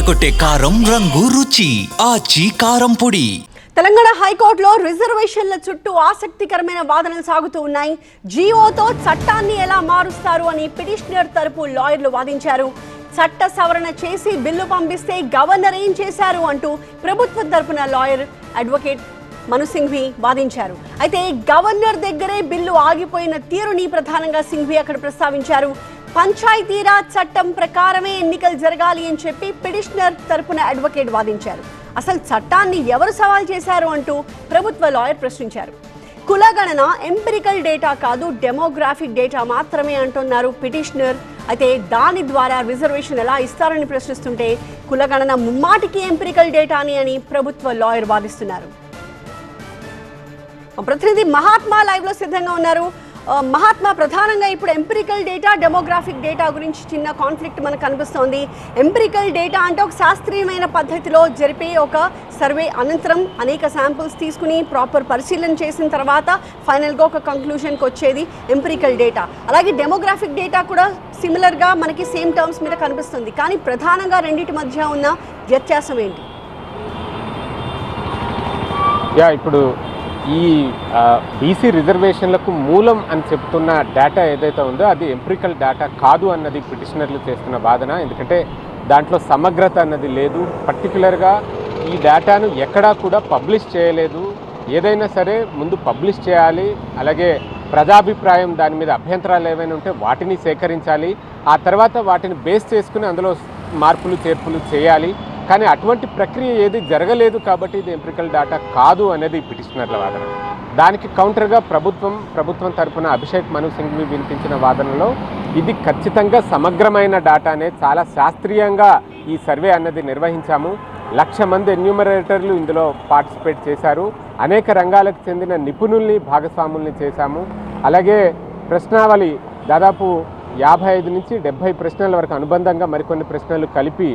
అదరగొట్టే కారం రంగు రుచి ఆచి కారం పొడి. తెలంగాణ హైకోర్టులో రిజర్వేషన్ల చుట్టూ ఆసక్తికరమైన వాదనలు సాగుతూ ఉన్నాయి. జియోతో చట్టాన్ని ఎలా మారుస్తారు అని పిటిషనర్ తరపు లాయర్లు వాదించారు. చట్ట సవరణ చేసి బిల్లు పంపిస్తే గవర్నర్ ఏం చేశారు అంటూ ప్రభుత్వం తరపున లాయర్ అడ్వకేట్ మను సింఘ్వి వాదించారు. అయితే గవర్నర్ దగ్గరే బిల్లు ఆగిపోయిన తీరుని ప్రధానంగా సింఘ్వి అక్కడ ప్రస్తావించారు. పంచాయతీరాజ్ చట్టం ప్రకారమే ఎన్నికలు జరగాలి అని చెప్పి పిటిషనర్ తరపున అడ్వకేట్ వాదించారు. అసలు చట్టాన్ని ఎవరు సవాల్ చేశారు అంటూ ప్రభుత్వ లాయర్ ప్రశ్నించారు. కులగణన ఎంపిరికల్ డేటా కాదు డెమోగ్రాఫిక్ డేటా మాత్రమే అంటున్నారు పిటిషనర్. అయితే దాని ద్వారా రిజర్వేషన్ ఎలా ఇస్తారని ప్రశ్నిస్తుంటే కులగణన ముమ్మాటికి ఎంపిరికల్ డేటాని అని ప్రభుత్వ లాయర్ వాదిస్తున్నారు. ప్రతినిధి మహాత్మా లైవ్లో సిద్ధంగా ఉన్నారు. మహాత్మా ప్రధానంగా ఇప్పుడు ఎంపిరికల్ డేటా డెమోగ్రాఫిక్ డేటా గురించి చిన్న కాన్ఫ్లిక్ట్ మనకు కనిపిస్తోంది. ఎంపిరికల్ డేటా అంటే ఒక శాస్త్రీయమైన పద్ధతిలో జరిపే ఒక సర్వే అనంతరం అనేక శాంపుల్స్ తీసుకుని ప్రాపర్ పరిశీలన చేసిన తర్వాత ఫైనల్గా ఒక కంక్లూషన్కి వచ్చేది ఎంపిరికల్ డేటా. అలాగే డెమోగ్రాఫిక్ డేటా కూడా సిమిలర్గా మనకి సేమ్ టర్మ్స్ మీద కనిపిస్తుంది. కానీ ప్రధానంగా రెండింటి మధ్య ఉన్న వ్యత్యాసం ఏంటి? యా ఇప్పుడు ఈ బీసీ రిజర్వేషన్లకు మూలం అని చెప్తున్న డేటా ఏదైతే ఉందో అది ఎంప్రికల్ డేటా కాదు అన్నది పిటిషనర్లు చేస్తున్న వాదన. ఎందుకంటే దాంట్లో సమగ్రత అన్నది లేదు. పర్టికులర్గా ఈ డేటాను ఎక్కడా కూడా పబ్లిష్ చేయలేదు. ఏదైనా సరే ముందు పబ్లిష్ చేయాలి. అలాగే ప్రజాభిప్రాయం దాని మీద అభ్యంతరాలు ఏమైనా ఉంటే వాటిని సేకరించాలి. ఆ తర్వాత వాటిని బేస్ చేసుకుని అందులో మార్పులు చేర్పులు చేయాలి. కానీ అటువంటి ప్రక్రియ ఏది జరగలేదు కాబట్టి ఇది ఎంపికల్ డేటా కాదు అనేది పిటిషనర్ల వాదన. దానికి కౌంటర్గా ప్రభుత్వం ప్రభుత్వం తరఫున అభిషేక్ మను సింఘ్వి వినిపించిన వాదనలో ఇది ఖచ్చితంగా సమగ్రమైన డేటానే. చాలా శాస్త్రీయంగా ఈ సర్వే అన్నది నిర్వహించాము. లక్ష మంది ఎన్యూమరేటర్లు ఇందులో పార్టిసిపేట్ చేశారు. అనేక రంగాలకు చెందిన నిపుణుల్ని భాగస్వాముల్ని చేశాము. అలాగే ప్రశ్నావళి దాదాపు యాభై ఐదు నుంచి డెబ్భై ప్రశ్నల వరకు అనుబంధంగా మరికొన్ని ప్రశ్నలు కలిపి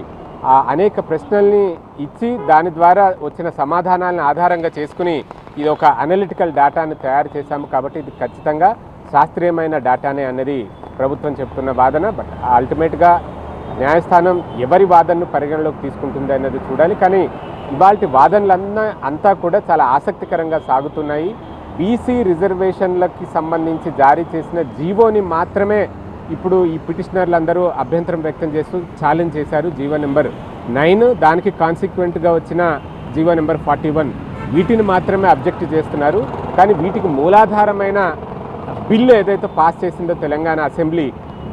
అనేక ప్రశ్నల్ని ఇచ్చి దాని ద్వారా వచ్చిన సమాధానాలను ఆధారంగా చేసుకుని ఇది ఒక అనలిటికల్ డేటాను తయారు చేశాము కాబట్టి ఇది ఖచ్చితంగా శాస్త్రీయమైన డేటానే అన్నది ప్రభుత్వం చెప్తున్న వాదన. బట్ అల్టిమేట్గా న్యాయస్థానం ఎవరి వాదనను పరిగణలోకి తీసుకుంటుంది అన్నది చూడాలి. కానీ ఇవాళ వాదనలన్నా అంతా కూడా చాలా ఆసక్తికరంగా సాగుతున్నాయి. బీసీ రిజర్వేషన్లకి సంబంధించి జారీ చేసిన జీవోని మాత్రమే ఇప్పుడు ఈ పిటిషనర్లు అందరూ అభ్యంతరం వ్యక్తం చేస్తూ ఛాలెంజ్ చేశారు జీవో నెంబర్ నైన్. దానికి కాన్సిక్వెంట్గా వచ్చిన జీవో నెంబర్ ఫార్టీ వన్. వీటిని మాత్రమే అబ్జెక్ట్ చేస్తున్నారు. కానీ వీటికి మూలాధారమైన బిల్లు ఏదైతే పాస్ చేసిందో తెలంగాణ అసెంబ్లీ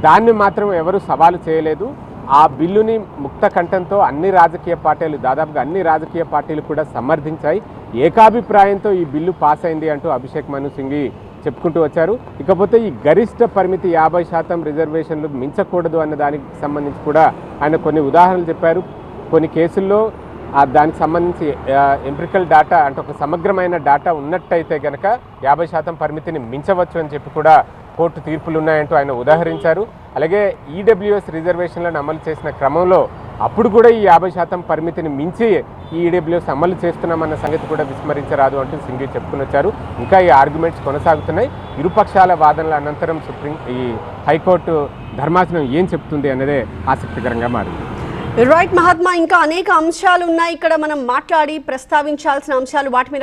దాన్ని మాత్రం ఎవరు సవాలు చేయలేదు. ఆ బిల్లుని ముక్త కంఠంతో అన్ని రాజకీయ పార్టీలు దాదాపుగా అన్ని రాజకీయ పార్టీలు కూడా సమర్థించాయి. ఏకాభిప్రాయంతో ఈ బిల్లు పాస్ అయింది అంటూ అభిషేక్ మను సింఘి చెప్పుకుంటూ వచ్చారు. ఇకపోతే ఈ గరిష్ట పరిమితి యాభై శాతం రిజర్వేషన్లు మించకూడదు అన్న దానికి సంబంధించి కూడా ఆయన కొన్ని ఉదాహరణలు చెప్పారు. కొన్ని కేసుల్లో దానికి సంబంధించి ఎంప్రికల్ డేటా అంటే ఒక సమగ్రమైన డేటా ఉన్నట్టయితే కనుక యాభై శాతం పరిమితిని మించవచ్చు అని చెప్పి కూడా కోర్టు తీర్పులు ఉన్నాయంటూ ఆయన ఉదాహరించారు. అలాగే ఈడబ్ల్యూఎస్ రిజర్వేషన్లను అమలు చేసిన క్రమంలో అప్పుడు కూడా ఈ యాభై శాతం పరిమితిని మించి ఈ ఈడబ్ల్యూఎస్ అమలు చేస్తున్నామన్న సంగతి కూడా విస్మరించరాదు అంటూ సింఘి చెప్పుకుని వచ్చారు. ఇంకా ఈ ఆర్గ్యుమెంట్స్ కొనసాగుతున్నాయి. ఇరుపక్షాల వాదనల అనంతరం సుప్రీం ఈ హైకోర్టు ధర్మాసనం ఏం చెప్తుంది అన్నదే ఆసక్తికరంగా మారింది. రైట్ మహాత్మా ఇంకా అనేక అంశాలు ఉన్నాయి ఇక్కడ మనం మాట్లాడి ప్రస్తావించాల్సిన అంశాలు వాటి మీద